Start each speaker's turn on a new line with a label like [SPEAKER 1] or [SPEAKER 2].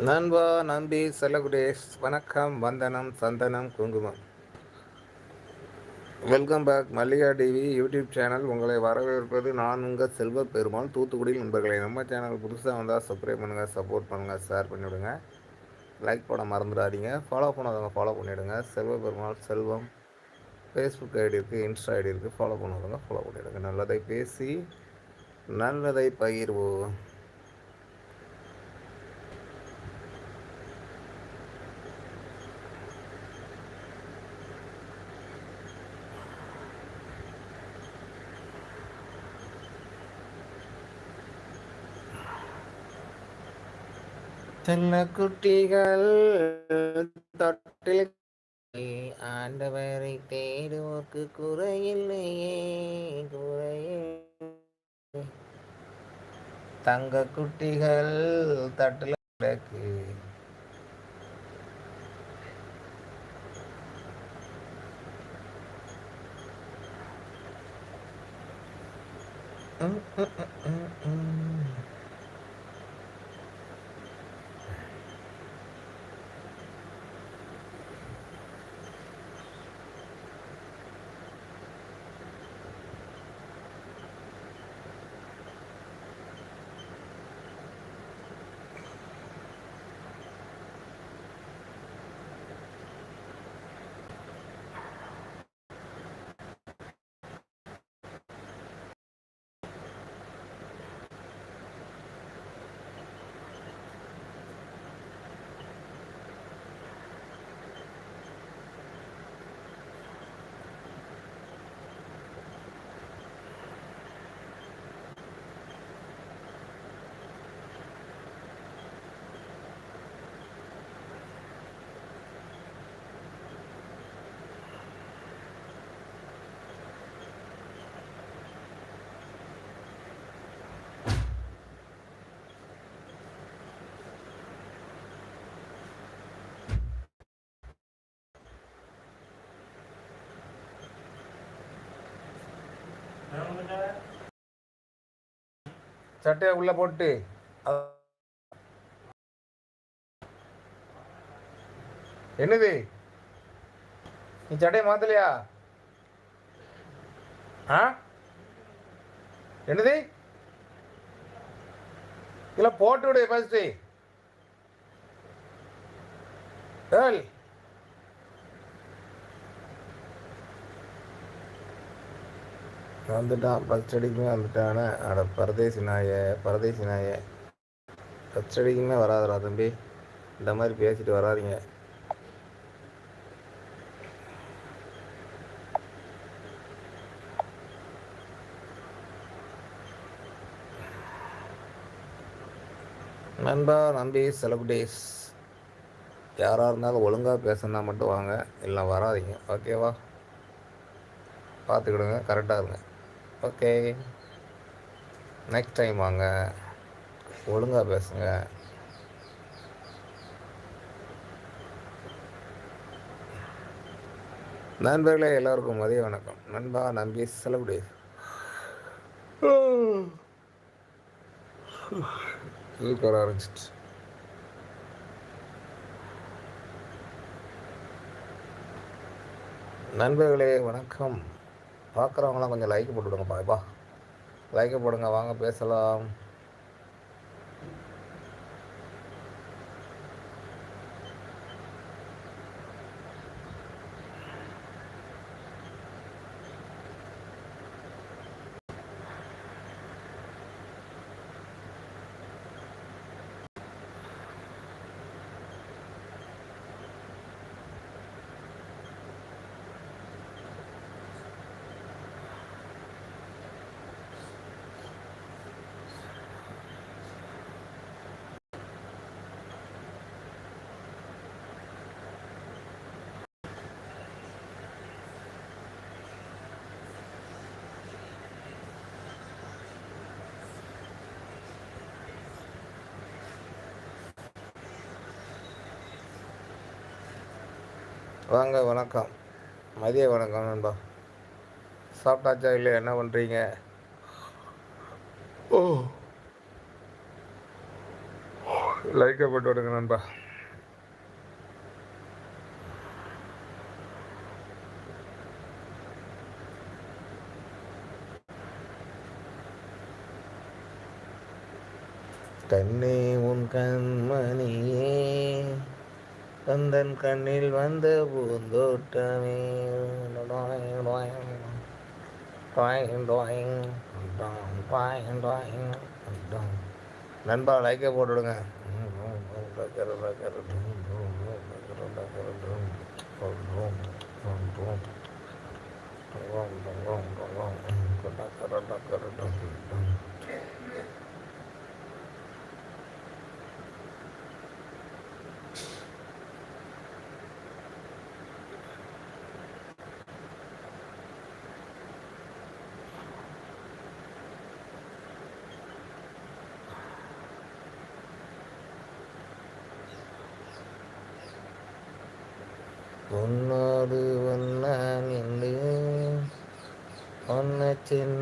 [SPEAKER 1] நண்பா நம்பி செல்லகுடேஷ் வணக்கம் வந்தனம் சந்தனம் குங்குமம். Welcome back Mallika TV YouTube channel. உங்களை வரவேற்பது நான் உங்கள் செல்வ பெருமாள் தூத்துக்குடியில் நண்பர்களை. நம்ம சேனல் புதுசாக வந்தால் சப்ஸ்கிரைப் பண்ணுங்கள் சப்போர்ட் பண்ணுங்கள் ஷேர் பண்ணிவிடுங்க. லைக் பண்ண மறந்துடாதீங்க. ஃபாலோ பண்ணாதவங்க ஃபாலோ பண்ணிவிடுங்க செல்வ பெருமாள் செல்வம். ஃபேஸ்புக் ஐடி இருக்குது இன்ஸ்டா ஐடி இருக்குது ஃபாலோ பண்ணுவாங்க ஃபாலோ பண்ணிவிடுங்க நல்லதை பேசி நல்லதை பகிர்வோம். சின்ன குட்டிகள் தொட்டில் ஆண்டவரை தேடுவோர்க்கு குறையில்லையே குறையில் தங்க குட்டிகள் தட்டில் கிடக்கு Mm-mm-mm-mm-mm. சட்டையை உள்ள போட்டு என்னது? நீ சட்டையை மாத்தலையா? ஆ? என்னது? இல்லை போட்டு விடு ஃபஸ்ட்டு ஏல் வந்துட்டான் ஃபஸ்ட் அடிக்குமே வந்துட்டானே அட பரதேசி நாய பரதேசி நாய. ஃபஸ்ட் அடிக்குமே வராதுடா தம்பி. இந்த மாதிரி பேசிட்டு வராதிங்க. நண்பா நம்பி செலப்ரிட்டிஸ் யாராக இருந்தாலும் ஒழுங்காக பேசுனா மட்டும் வாங்க. இல்லை வராதிங்க. ஓகேவா பார்த்துக்கிடுங்க. கரெக்டாக இருங்க. ஓகே. நெக்ஸ்ட் டைம் வாங்க. ஒழுங்காக பேசுங்க. நண்பர்களே எல்லோருக்கும் மதிய வணக்கம். நண்பா நம்பி செலவுடே. தூக்கம் ஆரம்பிச்சிட்டு. நண்பர்களே வணக்கம். பார்க்குறவங்களாம் கொஞ்சம் லைக் போட்டுவிடுங்கப்பா எப்பா? லைக்கை போடுங்க வாங்க பேசலாம். வாங்க வணக்கம். மதிய வணக்கம் நண்பா. சாப்பிட்டாச்சா இல்லை என்ன பண்ணுறீங்க ஓ. லைக்கை போட்டு விடுங்க நண்பா. கண்ணே உன் கண்மணியே கந்தன் கண்ணில் வந்த பூந்தோட்டமே. டொயின் டொயின் டொயின் டொயின் டொயின் உன்னோடு ஒன்னா நின்று ஒன்ன சின்ன